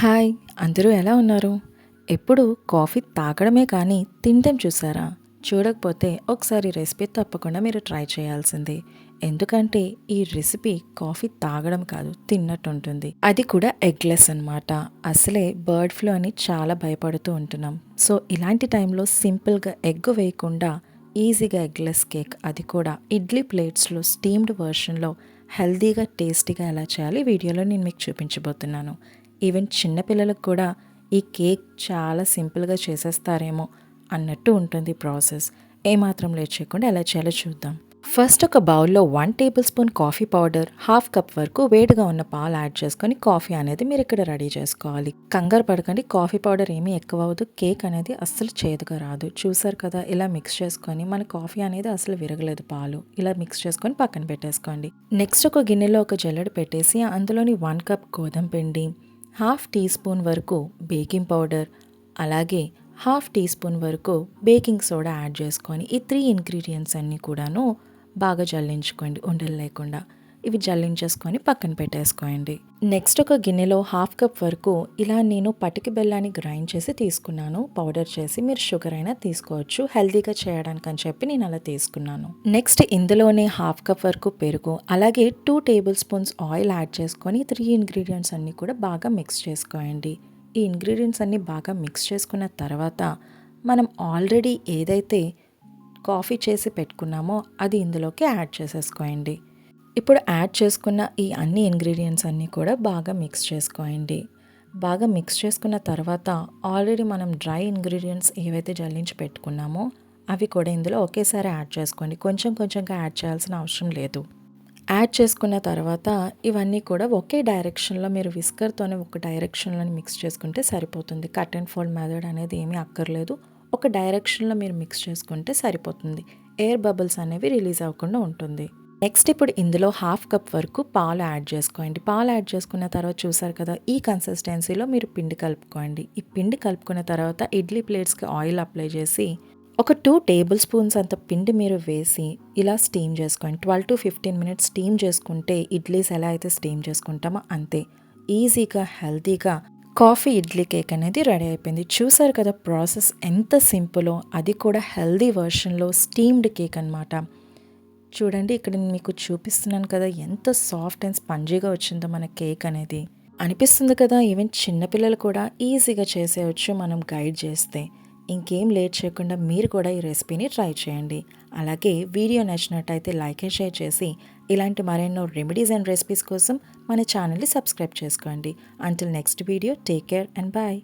Hi అందరూ ఎలా ఉన్నారు? ఎప్పుడు కాఫీ తాగడమే కానీ తినడం చూసారా? చూడకపోతే ఒకసారి రెసిపీ తప్పకుండా మీరు ట్రై చేయాల్సిందే. ఎందుకంటే ఈ రెసిపీ కాఫీ తాగడం కాదు తిన్నట్టు ఉంటుంది. అది కూడా ఎగ్లెస్ అన్నమాట. అసలే బర్డ్ ఫ్లూ అని చాలా భయపడుతూ ఉంటున్నాం. సో ఇలాంటి టైంలో సింపుల్గా ఎగ్ వేయకుండా ఈజీగా ఎగ్లెస్ కేక్ అది కూడా ఇడ్లీ ప్లేట్స్లో స్టీమ్డ్ వర్షన్లో హెల్దీగా టేస్టీగా ఎలా చేయాలి వీడియోలో నేను మీకు చూపించబోతున్నాను. ఈవెన్ చిన్నపిల్లలకు కూడా ఈ కేక్ చాలా సింపుల్గా చేసేస్తారేమో అన్నట్టు ఉంటుంది ప్రాసెస్. ఏమాత్రం లేట్ చేయకుండా ఎలా చేయాలో చూద్దాం. ఫస్ట్ ఒక బౌల్లో one table spoon coffee powder half cup వరకు వేడిగా ఉన్న పాలు యాడ్ చేసుకొని కాఫీ అనేది మీరు ఇక్కడ రెడీ చేసుకోవాలి. కంగారు పడకండి కాఫీ పౌడర్ ఏమీ ఎక్కువ అవ్వదు. కేక్ అనేది అస్సలు చేదుగా రాదు. చూసారు కదా ఇలా మిక్స్ చేసుకొని మన కాఫీ అనేది అసలు విరగలేదు పాలు. ఇలా మిక్స్ చేసుకొని పక్కన పెట్టేసుకోండి. నెక్స్ట్ ఒక గిన్నెలో ఒక జల్లెడ పెట్టేసి అందులోని వన్ కప్ గోధుమ పిండి హాఫ్ టీ స్పూన్ వరకు బేకింగ్ పౌడర్ అలాగే హాఫ్ టీ స్పూన్ వరకు బేకింగ్ సోడా యాడ్ చేసుకొని ఈ త్రీ ఇంగ్రీడియంట్స్ అన్నీ కూడాను బాగా జల్లించుకోండి ఉండలు లేకుండా. ఇవి జల్లించేసుకొని పక్కన పెట్టేసుకోండి. నెక్స్ట్ ఒక గిన్నెలో హాఫ్ కప్ వరకు ఇలా నేను పటికి బెల్లాన్ని గ్రైండ్ చేసి తీసుకున్నాను. పౌడర్ చేసి మీరు షుగర్ అయినా తీసుకోవచ్చు. హెల్తీగా చేయడానికి అని చెప్పి నేను అలా తీసుకున్నాను. నెక్స్ట్ ఇందులోనే హాఫ్ కప్ వరకు పెరుగు అలాగే two table spoons oil add చేసుకొని త్రీ ఇంగ్రీడియంట్స్ అన్నీ కూడా బాగా మిక్స్ చేసుకోండి ఈ ఇంగ్రీడియంట్స్ అన్నీ బాగా మిక్స్ చేసుకున్న తర్వాత మనం ఆల్రెడీ ఏదైతే కాఫీ చేసి పెట్టుకున్నామో అది ఇందులోకి యాడ్ చేసేసుకోండి ఇప్పుడు యాడ్ చేసుకున్న ఈ అన్ని ఇంగ్రీడియంట్స్ అన్నీ కూడా బాగా మిక్స్ చేసుకోండి బాగా మిక్స్ చేసుకున్న తర్వాత ఆల్రెడీ మనం డ్రై ఇంగ్రీడియంట్స్ ఏవైతే జల్లించి పెట్టుకున్నామో అవి కూడా ఇందులో ఒకేసారి యాడ్ చేసుకోండి. కొంచెం కొంచెంగా యాడ్ చేయాల్సిన అవసరం లేదు. యాడ్ చేసుకున్న తర్వాత ఇవన్నీ కూడా ఒకే డైరెక్షన్లో మీరు విస్కర్తోనే ఒక డైరెక్షన్లో మిక్స్ చేసుకుంటే సరిపోతుంది. కట్ అండ్ ఫోల్డ్ మెథడ్ అనేది ఏమీ అక్కర్లేదు. ఒక డైరెక్షన్లో మీరు మిక్స్ చేసుకుంటే సరిపోతుంది. ఎయిర్ బబుల్స్ అనేవి రిలీజ్ అవ్వకుండా ఉంటుంది. నెక్స్ట్ ఇప్పుడు ఇందులో హాఫ్ కప్ వరకు పాలు యాడ్ చేసుకోండి. పాలు యాడ్ చేసుకున్న తర్వాత చూసారు కదా ఈ కన్సిస్టెన్సీలో మీరు పిండి కలుపుకోండి. ఈ పిండి కలుపుకున్న తర్వాత ఇడ్లీ ప్లేట్స్కి ఆయిల్ అప్లై చేసి ఒక టూ టేబుల్ స్పూన్స్ అంత పిండి మీరు వేసి ఇలా స్టీమ్ చేసుకోండి. Twelve to fifteen minutes steam చేసుకుంటే ఇడ్లీస్ ఎలా అయితే స్టీమ్ చేసుకుంటామో అంతే. ఈజీగా హెల్తీగా కాఫీ ఇడ్లీ కేక్ అనేది రెడీ అయిపోయింది. చూసారు కదా ప్రాసెస్ ఎంత సింపులో అది కూడా హెల్దీ వర్షన్లో స్టీమ్డ్ కేక్ అనమాట చూడండి ఇక్కడ నేను మీకు చూపిస్తున్నాను కదా ఎంత సాఫ్ట్ అండ్ స్పంజీగా వచ్చిందో మన కేక్ అనేది. అనిపిస్తుంది కదా ఈవెన్ చిన్నపిల్లలు కూడా ఈజీగా చేసేయచ్చు మనం గైడ్ చేస్తే. ఇంకేం లేట్ చేయకుండా మీరు కూడా ఈ రెసిపీని ట్రై చేయండి. అలాగే వీడియో నచ్చినట్టయితే లైక్ అండ్ షేర్ చేసి ఇలాంటి మరెన్నో రెమెడీస్ అండ్ రెసిపీస్ కోసం మన ఛానల్ని సబ్స్క్రైబ్ చేసుకోండి. Until next video take care and bye